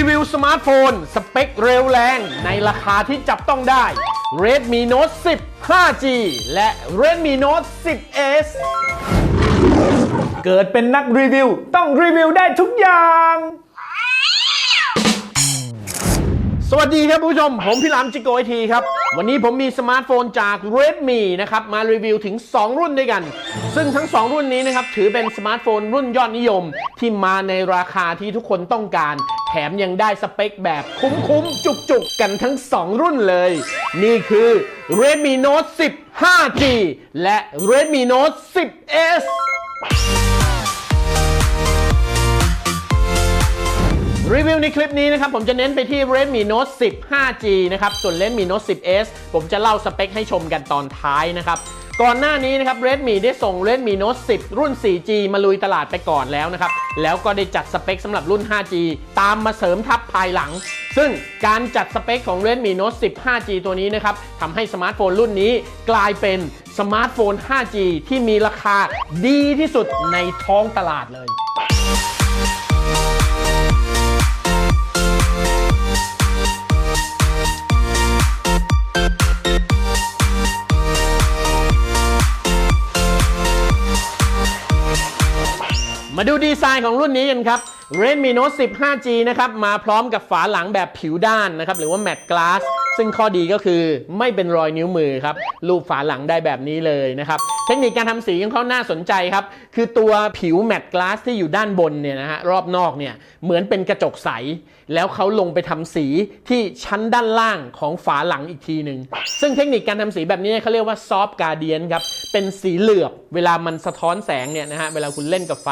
รีวิวสมาร์ทโฟน สเปคเร็วแรงในราคาที่จับต้องได้ Redmi Note 10 5G และ Redmi Note 10s เกิดเป็นนักรีวิว ต้องรีวิวได้ทุกอย่าง สวัสดีครับผู้ชม ผมพี่หลามจิโกไอทีครับ วันนี้ผมมีสมาร์ทโฟนจาก Redmi นะครับ มารีวิวถึง 2 รุ่นด้วยกัน ซึ่งทั้ง 2 รุ่นนี้นะครับ ถือเป็นสมาร์ทโฟนรุ่นยอดนิยมที่มาในราคาที่ทุกคนต้องการ แถมยังได้สเปคแบบคุ้มๆ จุกๆ กันทั้ง 2 รุ่นเลย นี่คือ Redmi Note 10 5G และ Redmi Note 10s รีวิวในคลิปนี้นะครับ ผมจะเน้นไปที่ Redmi Note 10 5G นะครับ ส่วน Redmi Note 10s ผมจะเล่าสเปคให้ชมกันตอนท้ายนะครับ ก่อนหน้านี้นะครับ Redmi ได้ส่ง Redmi Note 10 รุ่น 4G มาลุยตลาดไปก่อนแล้วนะครับ แล้วก็ได้จัดสเปคสำหรับรุ่น 5G ตามมาเสริมทับภายหลัง ซึ่งการจัดสเปคของ Redmi Note 10 5G ตัวนี้นะครับทำให้สมาร์ทโฟนรุ่นนี้กลายเป็นสมาร์ทโฟน 5G ที่มีราคาดีที่สุดในท้องตลาดเลย มาดูดีไซน์ของรุ่นนี้กันครับ Redmi Note 10 5G นะครับมาพร้อมกับฝาหลังแบบผิวด้านนะครับหรือว่า Matte Glass ซึ่งข้อดีก็คือไม่เป็นรอยนิ้วมือครับรูปฝาหลังได้แบบนี้เลยนะครับ ทคนิคการทำสีของเขาน่าสนใจครับ คือตัวผิว Matte Glass ที่อยู่ด้านบนเนี่ยนะฮะรอบนอกเนี่ยเหมือนเป็นกระจกใส แล้วเขาลงไปทำสีที่ชั้นด้านล่างของฝาหลังอีกทีหนึ่งซึ่งเทคนิคการทำสีแบบนี้เขาเรียกว่า Soft Gradient ครับ เป็นสีเหลือบ เวลามันสะท้อนแสงเนี่ยนะฮะเวลาคุณเล่นกับไฟ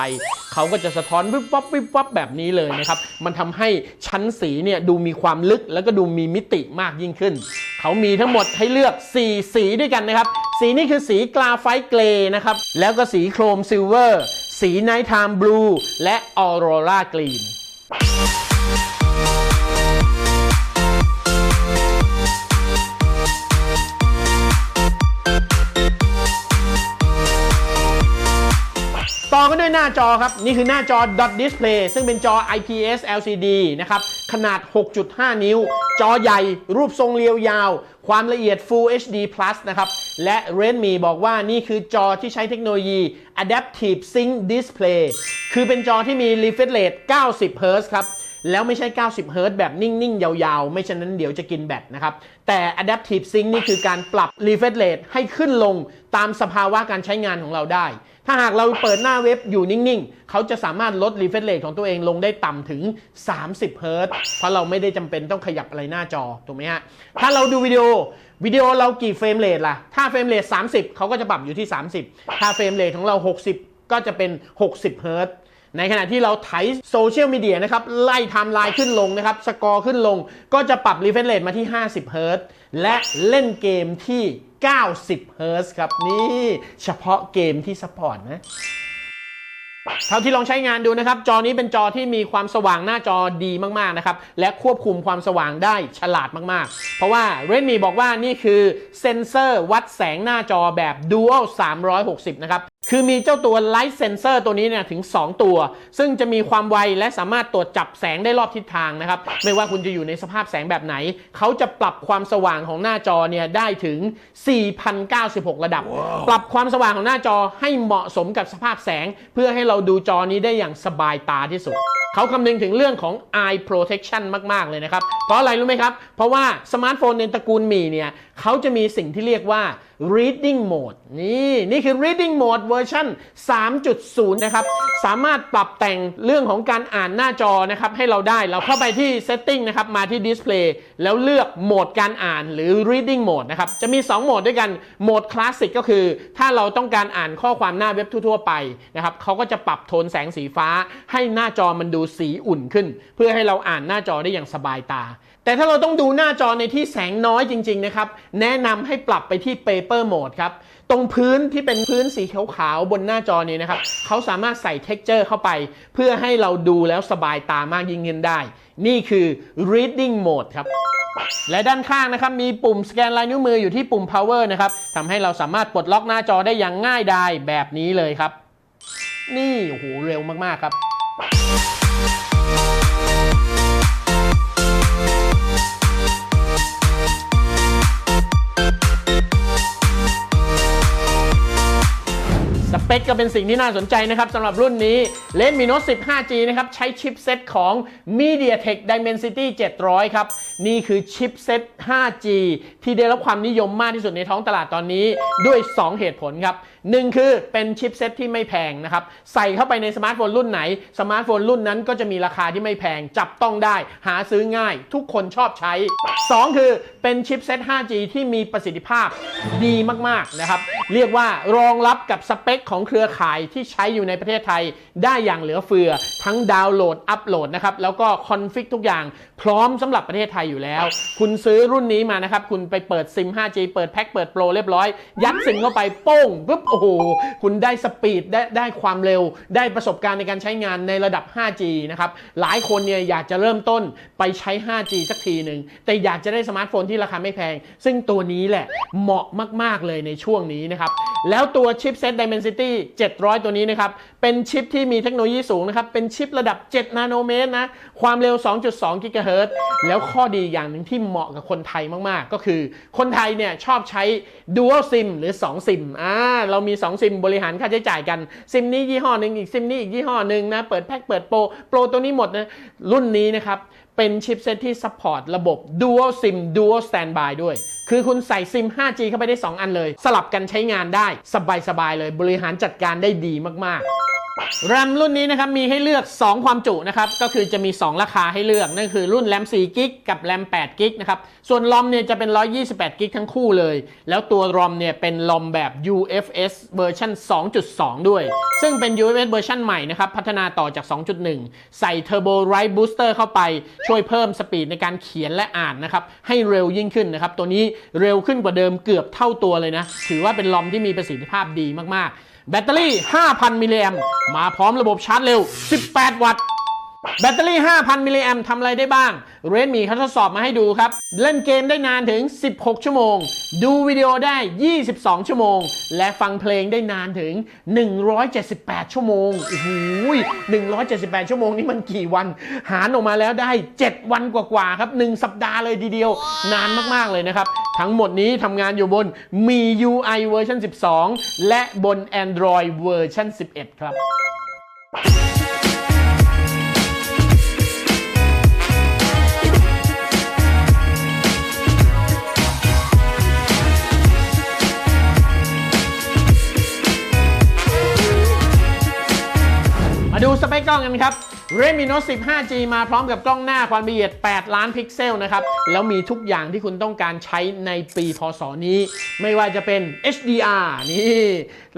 เขาก็จะสะท้อนวิบวับวิบวับแบบนี้เลยนะครับมันทำให้ชั้นสีเนี่ยดูมีความลึกแล้วก็ดูมีมิติมากยิ่งขึ้นเขามีทั้งหมดให้เลือก 4 สีด้วยกันนะครับ สีนี้คือสีกราไฟต์เกรย์นะครับ แล้วก็สีโครมซิลเวอร์ สีไนท์ไทม์บลูและออโรรากรีนต่อกันด้วยหน้าจอครับ นี่คือหน้าจอ Dot Display ซึ่งเป็นจอ IPS LCD นะครับ ขนาด 6.5 นิ้ว จอใหญ่ รูปทรงเรียวยาว ความละเอียด Full HD Plus นะครับ และ Redmi บอกว่านี่คือจอที่ใช้เทคโนโลยี Adaptive Sync Display คือเป็นจอที่มี refresh rate 90 Hz ครับ แล้วไม่ใช่ 90เฮิรต์แบบนิ่ง ๆ ยาวๆ ไม่ฉะนั้นเดี๋ยวจะกินแบตนะครับ แต่ Adaptive Sync นี่คือการปรับ refresh rate ให้ขึ้นลงตามสภาวะการใช้งานของเราได้ ถ้าหากเราเปิดหน้าเว็บอยู่นิ่ง ๆ เขาจะสามารถลด refresh rate ของตัวเองลงได้ต่ำถึง 30เฮิรต์เพราะเราไม่ได้จำเป็นต้องขยับอะไรหน้าจอ ถูกไหมฮะ ถ้าเราดูวิดีโอวิดีโอเรากี่เฟรมเรทล่ะ ถ้าเฟรมเรท30 เขาก็จะปรับอยู่ที่ 30 ถ้าเฟรมเรทของเรา 60 ก็จะเป็น 60เฮิรต์ ในขณะที่เราไถโซเชียลมีเดียนะครับไล่ไทม์ไลน์ขึ้นลงนะครับสกอร์ขึ้นลง ก็จะปรับรีเฟรชเรทมาที่ 50เฮิรตและเล่นเกมที่ 90เฮิรตซ์ครับนี่เฉพาะเกมที่ซัพพอร์ตนะเท่าที่ลองใช้งานดูนะครับ จอนี้เป็นจอที่มีความสว่างหน้าจอดีมากๆนะครับ และควบคุมความสว่างได้ฉลาดมากๆ เพราะว่า Redmi บอกว่านี่คือเซนเซอร์วัดแสงหน้าจอแบบ Dual 360 นะครับ คือมีเจ้าตัว Light Sensor ตัวนี้เนี่ยถึง 2 ตัว ซึ่งจะมีความไวและสามารถตรวจจับแสงได้รอบทิศทางนะครับ ไม่ว่าคุณจะอยู่ในสภาพแสงแบบไหน เขาจะปรับความสว่างของหน้าจอเนี่ยได้ถึง 4,096 ระดับปรับความสว่างของหน้าจอให้เหมาะสมกับสภาพแสง เพื่อให้เราดูจอนี้ได้อย่างสบายตาที่สุดเขาคำนึงถึงเรื่องของ eye protection มาก ๆ เลยนะครับ เพราะอะไรรู้ไหมครับ เพราะว่าสมาร์ทโฟนในตระกูลมีเนี่ยเขาจะมีสิ่งที่เรียกว่า reading mode นี่นี่คือ reading mode เวอร์ชัน3.0 นะครับ สามารถปรับแต่งเรื่องของการอ่านหน้าจอนะครับให้เราได้เราเข้าไปที่ setting นะครับ มาที่ display แล้วเลือกโหมดการอ่านหรือ reading mode นะครับ จะมี 2 โหมดด้วยกันโหมด classic ก็คือ ถ้าเราต้องการอ่านข้อความหน้าเว็บทั่ว ๆ ไปนะครับเขาก็จะปรับโทนแสงสีฟ้า ให้หน้าจอมันดูสีอุ่นขึ้น เพื่อให้เราอ่านหน้าจอได้อย่างสบายตา แต่ถ้าเราต้องดูหน้าจอในที่แสงน้อยจริง ๆ นะครับ แนะนำให้ปรับไปที่ Paper Mode ครับ ตรงพื้นที่เป็นพื้นสีขาวๆบนหน้าจอนี้นะครับ เขาสามารถใส่ texture เข้าไป เพื่อให้เราดูแล้วสบายตามากยิ่งขึ้นได้ นี่คือ reading mode ครับ และด้านข้างนะครับ มีปุ่มสแกนลายนิ้วมืออยู่ที่ปุ่ม power นะครับทำให้เราสามารถปลดล็อกหน้าจอได้อย่างง่ายดายแบบนี้เลยครับ นี่โอ้โหเร็วมากๆครับ เป็ก็เป็นสิ่งที่น่าสนใจนะครับสำหรับรุ่นนี้เลนส์มีโน้ต10 5G นะครับใช้ชิปเซตของ MediaTek Dimensity 700 ครับ นี่คือชิปเซต 5G ที่ได้รับความนิยมมากที่สุดในท้องตลาดตอนนี้ด้วย 2 เหตุผลครับหนึ่งคือเป็นชิปเซตที่ไม่แพงนะครับ ใส่เข้าไปในสมาร์ทโฟนรุ่นไหน สมาร์ทโฟนรุ่นนั้นก็จะมีราคาที่ไม่แพง จับต้องได้ หาซื้อง่าย ทุกคนชอบใช้ 2 คือเป็นชิปเซต 5G ที่มีประสิทธิภาพดีมากๆนะครับ เรียกว่ารองรับกับสเปคของเครือข่ายที่ใช้อยู่ในประเทศไทย ได้อย่างเหลือเฟือ ทั้งดาวน์โหลด อัปโหลดนะครับ แล้วก็คอนฟิกทุกอย่าง พร้อมสำหรับประเทศไทยอยู่แล้ว คุณซื้อรุ่นนี้มานะครับ คุณไปเปิดซิม 5G เปิดแพ็ค เปิดโปรเรียบร้อย ยัดซิมเข้าไปโป้งปุ๊บโอ้โหคุณได้สปีดได้ได้ความเร็ว ได้ประสบการณ์ในการใช้งานในระดับ 5G นะครับหลายคนเนี่ยอยากจะเริ่มต้นไปใช้ 5G สักทีหนึ่งแต่อยากจะได้สมาร์ทโฟนที่ราคาไม่แพง ซึ่งตัวนี้แหละเหมาะมาก ๆ เลยในช่วงนี้นะครับ แล้วตัวชิปเซต Dimensity 700 ตัวนี้นะครับเป็นชิปที่มีเทคโนโลยีสูงนะครับ เป็นชิประดับ 7 นาโนเมตรนะ ความเร็ว 2.2 กิกะเฮิรตซ์แล้วข้อดีอย่างหนึ่งที่เหมาะกับคนไทยมาก ๆ ก็คือคนไทยเนี่ยชอบใช้ Dual SIM หรือ 2 ซิมอ่าเรามี 2 ซิมบริหารค่าใช้จ่ายกัน ซิมนี้ยี่ห้อหนึ่งอีกซิมนี้อีกยี่ห้อหนึ่งนะ เปิดแพ็คเปิดโปร โปรตัวนี้หมดนะ รุ่นนี้นะครับ เป็นชิปเซตที่ซัพพอร์ตระบบ Dual SIM Dual Standby ด้วย คือคุณใส่ซิม 5G เข้าไปได้ 2 อันเลย สลับกันใช้งานได้สบายๆเลย บริหารจัดการได้ดีมากๆแรมรุ่นนี้นะครับมีให้เลือก 2 ความจุนะครับ ก็คือจะมี 2 ราคาให้เลือก นั่นคือรุ่นแรม4กิกกับแรม8กิกนะครับ ส่วนลอมเนี่ยจะเป็น 128กิกทั้งคู่เลย แล้วตัวรอมเนี่ยเป็นลอมแบบ UFS เวอร์ชัน2.2 ด้วย ซึ่งเป็น UFS เวอร์ชันใหม่นะครับ พัฒนาต่อจาก 2.1 ใส่ Turbo Write Booster เข้าไป ช่วยเพิ่มสปีดในการเขียนและอ่านนะครับ ให้เร็วยิ่งขึ้นนะครับ ตัวนี้เร็วขึ้นกว่าเดิมเกือบเท่าตัวเลยนะ ถือว่าเป็นลอมที่มีประสิทธิภาพดีมากๆ แบตเตอรี่ 5,000 มิลลิแอมมาพร้อมระบบชาร์จเร็ว 18 วัตต์ แบตเตอรี่ 5,000 มิลลิแอมทำอะไรได้บ้าง เรนมีเขาทดสอบมาให้ดูครับ เล่นเกมได้นานถึง 16 ชั่วโมง ดูวิดีโอได้ 22 ชั่วโมง และฟังเพลงได้นานถึง 178 ชั่วโมง โอ้โห178 ชั่วโมงนี่มันกี่วัน หารออกมาแล้วได้ 7 วันกว่าๆครับ 1 สัปดาห์เลยทีเดียว นานมากๆเลยนะครับ ทั้งหมดนี้ทำงานอยู่บนมี UI เวอร์ชัน12 และบน Android เวอร์ชัน11 ครับ มาดูสเปคกล้องกันครับ Redmi Note 10 5G มาพร้อมกับกล้องหน้าความละเอียด 8 ล้านพิกเซลนะครับ แล้วมีทุกอย่างที่คุณต้องการใช้ในปีพศนี้ ไม่ว่าจะเป็น HDR นี่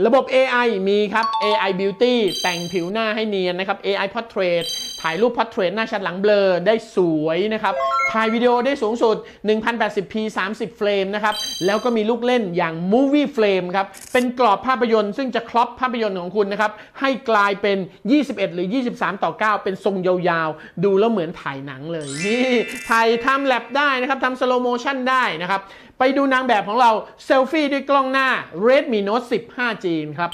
ระบบ AI มีครับ AI Beauty แต่งผิวหน้าให้เนียนนะครับ AI Portrait ถ่ายรูป Portrait หน้าชัดหลังเบลอได้สวยนะครับ ถ่ายวิดีโอได้สูงสุด 1080p 30 เฟรมนะครับ แล้วก็มีลูกเล่นอย่าง Movie Frame ครับ เป็นกรอบภาพยนตร์ซึ่งจะครอปภาพยนตร์ของคุณนะครับ ให้กลายเป็น 21 หรือ 23 ต่อ 9เป็นทรงยาวๆ ดูแล้วเหมือนถ่ายหนังเลยนี่ถ่ายทำแลบได้นะครับทำสโลโมชันได้นะครับ ไปดูนางแบบของเราเซลฟี่ด้วยกล้องหน้า Redmi Note 10 5G ครับ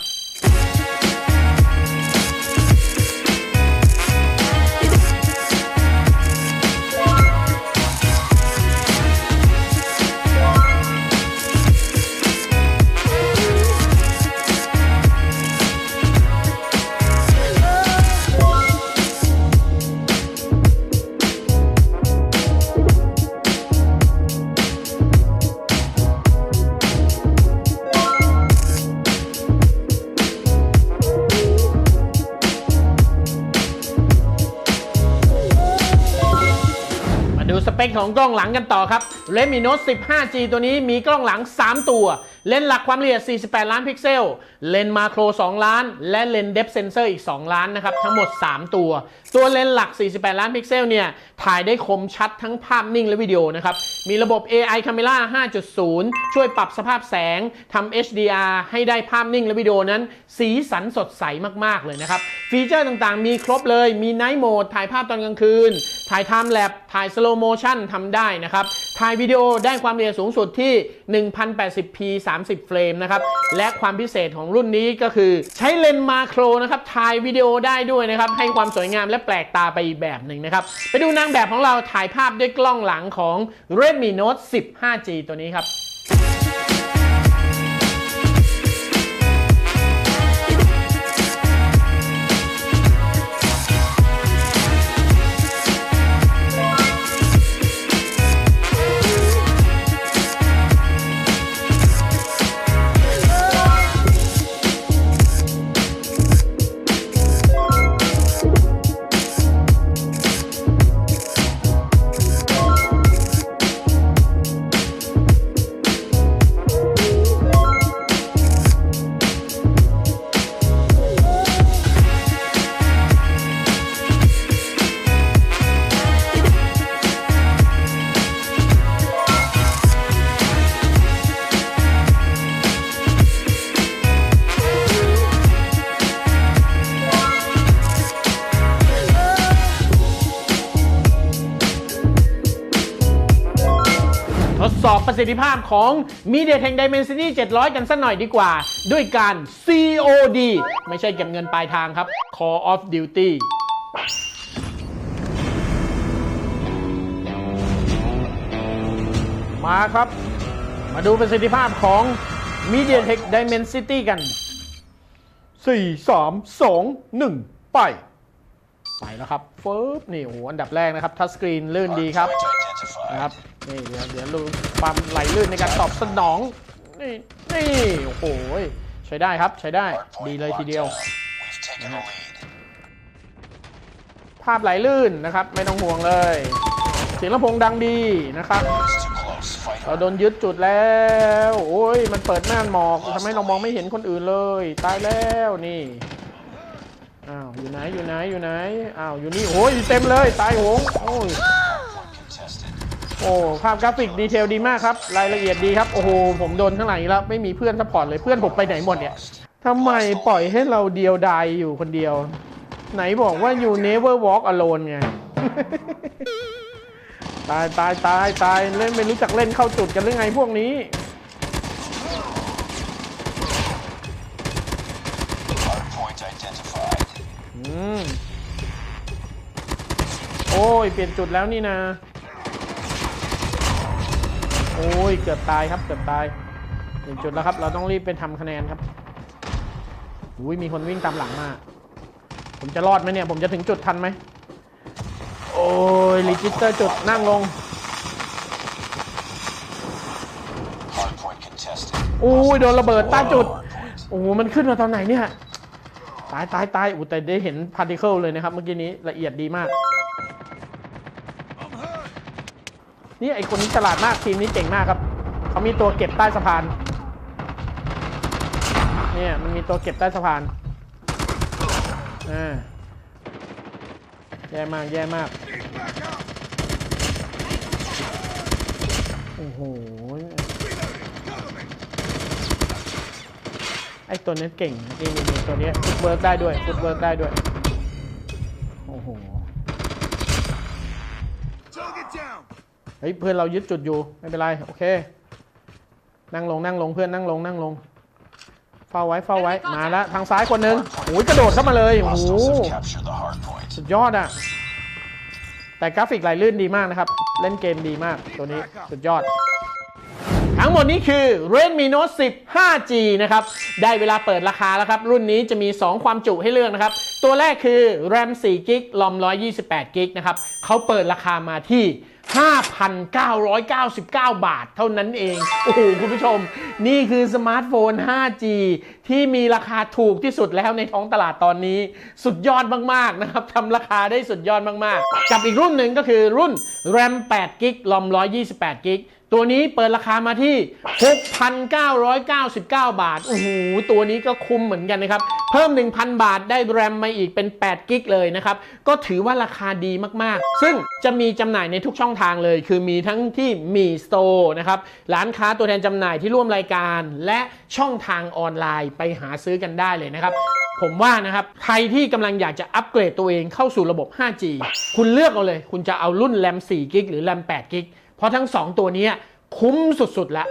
ดูสเปคของกล้องหลังกันต่อครับ Redmi Note 15G ตัวนี้มีกล้องหลัง 3 ตัว เลนส์หลักความละเอียด 48 ล้านพิกเซล เลนส์มาโคร 2 ล้าน และเลนส์เดฟเซนเซอร์อีก 2 ล้านนะครับ ทั้งหมด 3 ตัว ตัวเลนส์หลัก 48 ล้านพิกเซลเนี่ยถ่ายได้คมชัดทั้งภาพนิ่งและวิดีโอนะครับ มีระบบ AI Camera 5.0 ช่วยปรับสภาพแสงทำ HDR ให้ได้ภาพนิ่งและวิดีโอนั้น สีสันสดใสมาก ๆ เลยนะครับ ฟีเจอร์ต่างๆ มีครบเลย มี Night Mode ถ่ายภาพตอนกลางคืน ถ่าย Time Lapse ถ่าย Slow Motion ทำได้นะครับ ถ่ายวิดีโอได้ความละเอียดสูงสุดที่ 1080p 30เฟรมนะครับ และความพิเศษของรุ่นนี้ก็คือ ใช้เลนส์มาโครนะครับถ่ายวิดีโอได้ด้วยนะครับ ให้ความสวยงามและแปลกตาไปอีกแบบหนึ่งนะครับ ไปดูนางแบบของเราถ่ายภาพด้วยกล้องหลังของ Redmi Note 10 5G ตัวนี้ครับ สอบประสิทธิภาพของ MediaTek Dimensity 700 กันสักหน่อยดีกว่า ด้วยการ COD ไม่ใช่เก็บเงินปลายทางครับ Call of Duty มาครับ มาดูประสิทธิภาพของ MediaTek Dimensity กัน 4 3 2 1 ไป ไปแล้วครับฟึบนี่โอ้โหอันดับแรกนะครับ ทัชสกรีนลื่นดีครับนะครับ นี่เดี๋ยวเดี๋ยวดูความไหลลื่นในการตอบสนอง นี่นี่โอ้โหใช้ได้ครับใช้ได้ดีเลยทีเดียวภาพไหลลื่นนะครับ ไม่ต้องห่วงเลย เสียงลำโพงดังดีนะครับ เราโดนยึดจุดแล้ว โอ้ยมันเปิดม่านหมอกทำให้เรามองไม่เห็นคนอื่นเลย ตายแล้วนี่อ้าวอยู่ไหนอยู่ไหนอยู่ไหนอ้าวอยู่นี่โอ้ยเต็มเลย ตายโหงโอ้ย อ้ภาพกราฟิกดีเทลดีมากครับ รายละเอียดดีครับ โอ้โห ผมโดนข้างหลังอีกแล้ว ไม่มีเพื่อนซัพพอร์ตเลยเพื่อนผมไปไหนหมดเนี่ยทำไมปล่อยให้เราเดียวดายอยู่คนเดียว ไหนบอกว่า you never walk alone ไงตายตายตายตายเล่นไม่รู้จักเล่นเข้าจุดกันหรือไงพวกนี้อืมโอ้ย เปลี่ยนจุดแล้วนี่นะ โอ้ยเกือบตายครับเกือบตายเปลี่ยนจุดแล้วครับ เราต้องรีบไปทำคะแนนครับอุ้ยมีคนวิ่งตามหลังมา ผมจะรอดไหมเนี่ย ผมจะถึงจุดทันไหม โอ้ยรีจิสเตอร์จุดนั่งลง Hard point contested. โอ้ยโดนระเบิดใต้จุด โอ้โหมันขึ้นมาตอนไหนเนี่ย ตายตายตายอู้แต่ได้เห็นพาร์ติเคิลเลยนะครับ เมื่อกี้นี้ละเอียดดีมาก นี่ไอคนนี้ฉลาดมากทีมนี้เก่งมากครับเขามีตัวเก็บใต้สะพานเนี่ยมันมีตัวเก็บใต้สะพานอ่าแย่มากแย่มากโอ้โหไอตัวนี้เก่งนี่นี่นี่ตัวนี้ฟุตเวิร์กได้ด้วยฟุตเวิร์กได้ด้วย ฮ้ยเพื่อนเรายึดจุดอยู่ไม่เป็นไรโอเค นั่งลงนั่งลงเพื่อนนั่งลงนั่งลงเฝ้าไว้เฝ้าไว้มาแล้วทางซ้ายคนหนึ่งโอ้ยกระโดดเข้ามาเลยโอ้โห Hostiles have captured the hard point. สุดยอดอะแต่กราฟิกไหลลื่นดีมากนะครับ เล่นเกมดีมากตัวนี้สุดยอด ทั้งหมดนี้คือ Redmi Note 10 5G นะครับ ได้เวลาเปิดราคาแล้วครับ รุ่นนี้จะมี 2 ความจุให้เลือกนะครับ ตัวแรกคือ RAM 4 g b ROM 128 g b นะครับเขาเปิดราคามาที่ 5,999 บาทเท่านั้นเอง โอ้โห คุณผู้ชม นี่คือสมาร์ทโฟน 5G ที่มีราคาถูกที่สุดแล้วในท้องตลาดตอนนี้ สุดยอดมาก ๆ นะครับทำราคาได้สุดยอดมาก ๆ กับอีกรุ่นหนึ่งก็คือรุ่น RAM 8 g b ลอม128 g b ตัวนี้เปิดราคามาที่ 6,999 บาท โอ้โห ตัวนี้ก็คุ้มเหมือนกันนะครับ เพิ่ม 1,000 บาทได้แรมมาอีกเป็น 8 กิกเลยนะครับ ก็ถือว่าราคาดีมากๆ ซึ่งจะมีจำหน่ายในทุกช่องทางเลย คือมีทั้งที่มีสโตร์นะครับ ร้านค้าตัวแทนจำหน่ายที่ร่วมรายการ และช่องทางออนไลน์ไปหาซื้อกันได้เลยนะครับผมว่านะครับ ใครที่กำลังอยากจะอัปเกรดตัวเองเข้าสู่ระบบ 5G คุณเลือกเอาเลย คุณจะเอารุ่นแรม4กิกหรือแรม8กิก เพราะทั้ง 2 ตัวนี้คุ้มสุดๆแล้ว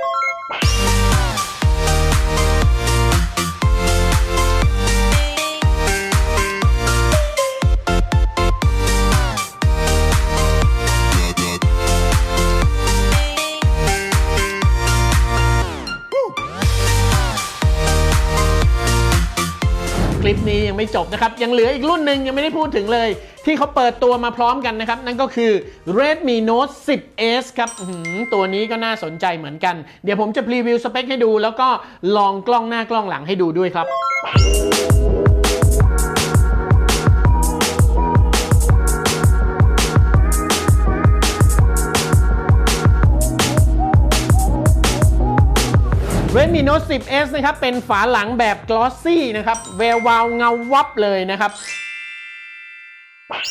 ลิปนี้ยังไม่จบนะครับ ยังเหลืออีกรุ่นหนึ่งยังไม่ได้พูดถึงเลย ที่เขาเปิดตัวมาพร้อมกันนะครับ นั่นก็คือ Redmi Note 10s ครับหือตัวนี้ก็น่าสนใจเหมือนกัน เดี๋ยวผมจะพรีวิวสเปคให้ดู แล้วก็ลองกล้องหน้ากล้องหลังให้ดูด้วยครับ Redmi Note 10s นะครับ เป็นฝาหลังแบบ glossy นะครับ แวววาวเงาวับเลยนะครับ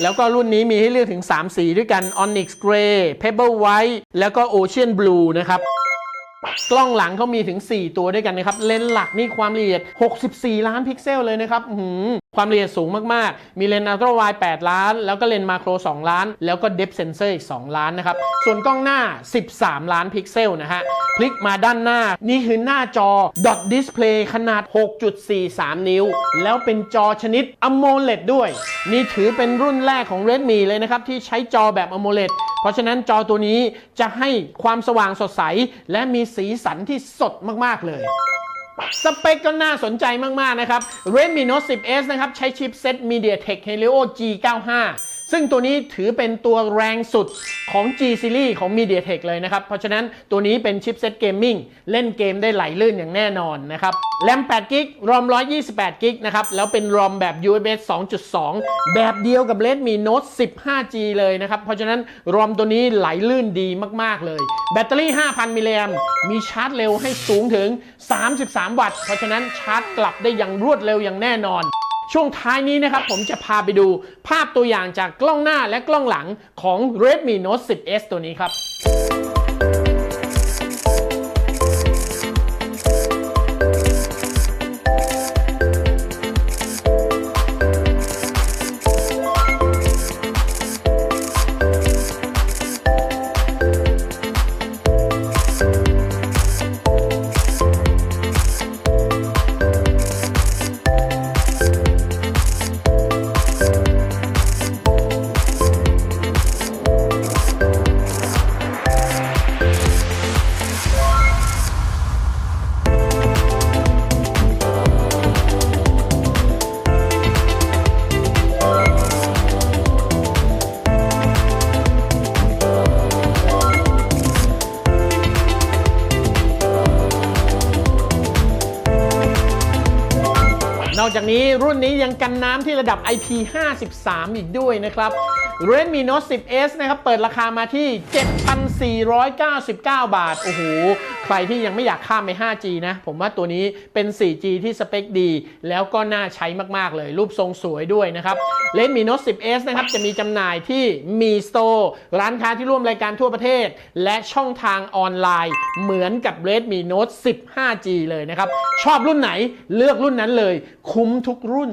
แล้วก็รุ่นนี้มีให้เลือกถึง 3 สีด้วยกัน Onyx Gray Pebble White แล้วก็ Ocean Blue นะครับ กล้องหลังเขามีถึง 4 ตัวด้วยกันนะครับ เลนส์หลักนี่ความละเอียด 64 ล้านพิกเซลเลยนะครับหือความละเอียดสูงมาก ๆ มีเลนส์อัลตร้าไวด์8ล้าน แล้วก็เลนส์มาโคร 2 ล้าน แล้วก็เดฟเซนเซอร์อีก 2 ล้านนะครับ ส่วนกล้องหน้า 13 ล้านพิกเซลนะฮะ พลิกมาด้านหน้า นี่คือหน้าจอ Dot Display ขนาด 6.43 นิ้ว แล้วเป็นจอชนิด AMOLED ด้วย นี่ถือเป็นรุ่นแรกของ Redmi เลยนะครับ ที่ใช้จอแบบ AMOLED เพราะฉะนั้นจอตัวนี้จะให้ความสว่างสดใส และมีสีสันที่สดมาก ๆ เลยสเปคก็น่าสนใจมาก ๆ นะครับ Redmi Note 10s นะครับ ใช้ชิปเซ็ต MediaTek Helio G95 ซึ่งตัวนี้ถือเป็นตัวแรงสุดของ G Series ของ MediaTek เลยนะครับ เพราะฉะนั้นตัวนี้เป็นชิปเซ็ตเกมมิ่งเล่นเกมได้ไหลลื่นอย่างแน่นอนนะครับแรม8กิกรอม128กิกนะครับ แล้วเป็นรอมแบบ USB 2.2 แบบเดียวกับ Redmi Note 15G เลยนะครับ เพราะฉะนั้นรอมตัวนี้ไหลลื่นดีมากๆเลย แบตเตอรี่ 5,000 มิลลิแอมมีชาร์จเร็วให้สูงถึง 33 วัตต์ เพราะฉะนั้นชาร์จกลับได้อย่างรวดเร็วอย่างแน่นอน ช่วงท้ายนี้นะครับผมจะพาไปดูภาพตัวอย่างจากกล้องหน้าและกล้องหลังของ Redmi Note 10s ตัวนี้ครับ จากนี้รุ่นนี้ยังกันน้ำที่ระดับ IP53 อีกด้วยนะครับ Redmi Note 10s นะครับ เปิดราคามาที่ 7,499 บาท โอ้โห ใครที่ยังไม่อยากข้ามไป 5G นะ ผมว่าตัวนี้เป็น 4G ที่สเปคดี แล้วก็น่าใช้มาก ๆ เลย รูปทรงสวยด้วยนะครับ Redmi Note 10s นะครับ จะมีจำหน่ายที่มี Store ร้านค้าที่ร่วมรายการทั่วประเทศ และช่องทางออนไลน์ เหมือนกับ Redmi Note 15G เลยนะครับ ชอบรุ่นไหนเลือกรุ่นนั้นเลย คุ้มทุกรุ่น